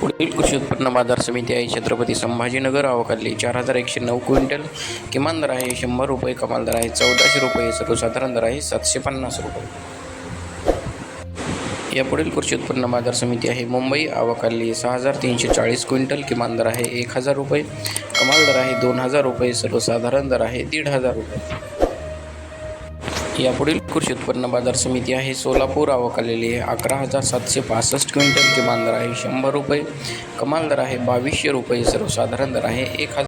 पुढील कृषी उत्पन्न बाजार समिती आहे. छत्रपती संभाजीनगर आवकाली चार हजार एकशे नऊ क्विंटल. किमान दर आहे शंभर रुपये कमाल दर आहे चौदाशे रुपये सर्वसाधारण दर आहे सातशे पन्नास रुपये. या पुढील कृषी उत्पन्न बाजार समिती आहे मुंबई आवकाली सहा हजार तीनशे चाळीस क्विंटल. किमान दर आहे एक हजार रुपये कमाल दर आहे दोन हजार रुपये सर्वसाधारण दर आहे दीड हजार रुपये. यापुढील कृषी उत्पन्न बाजार समिती आहे. सोलापूर आवक आलेली आहे. अकरा हजार सातशे पासष्ट क्विंटल किमान दर आहे. शंभर रुपये कमाल दर आहे. बावीसशे रुपये सर्वसाधारण दर आहे. एक हजार